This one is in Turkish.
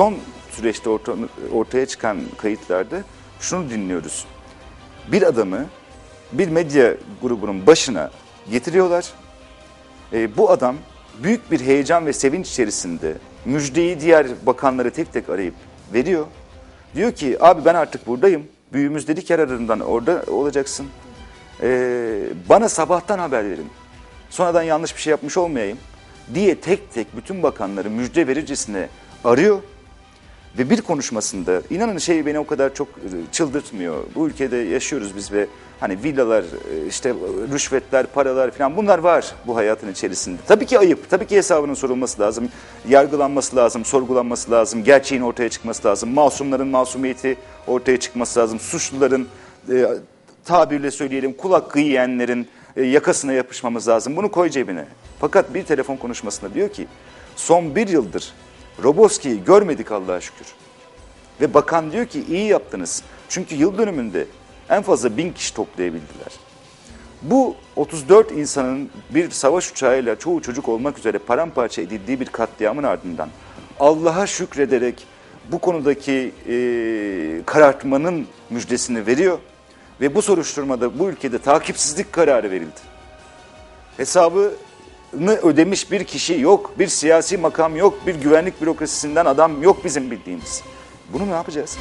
son süreçte orta- ortaya çıkan kayıtlarda şunu dinliyoruz. Bir adamı bir medya grubunun başına getiriyorlar. E, bu adam büyük bir heyecan ve sevinç içerisinde müjdeyi diğer bakanları tek tek arayıp veriyor. Diyor ki abi ben artık buradayım. Büyüğümüz yer ararından orada olacaksın. E, bana sabahtan haber verin. Sonradan yanlış bir şey yapmış olmayayım diye tek tek bütün bakanları müjde verircesine arıyor. Ve bir konuşmasında inanın şey beni o kadar çok e, çıldırtmıyor. Bu ülkede yaşıyoruz biz ve hani villalar, e, işte rüşvetler, paralar falan bunlar var bu hayatın içerisinde. Tabii ki ayıp, tabii ki hesabının sorulması lazım, yargılanması lazım, sorgulanması lazım, gerçeğin ortaya çıkması lazım, masumların masumiyeti ortaya çıkması lazım, suçluların e, tabirle söyleyelim kul hakkı yiyenlerin yakasına yapışmamız lazım. Bunu koy cebine. Fakat bir telefon konuşmasında diyor ki son bir yıldır Roboski'yi görmedik Allah'a şükür. Ve bakan diyor ki iyi yaptınız. Çünkü yıl dönümünde en fazla bin kişi toplayabildiler. Bu 34 insanın bir savaş uçağıyla çoğu çocuk olmak üzere paramparça edildiği bir katliamın ardından Allah'a şükrederek bu konudaki e, karartmanın müjdesini veriyor ve bu soruşturmada bu ülkede takipsizlik kararı verildi. Hesabını ödemiş bir kişi yok, bir siyasi makam yok, bir güvenlik bürokrasisinden adam yok bizim bildiğimiz. Bunu ne yapacağız?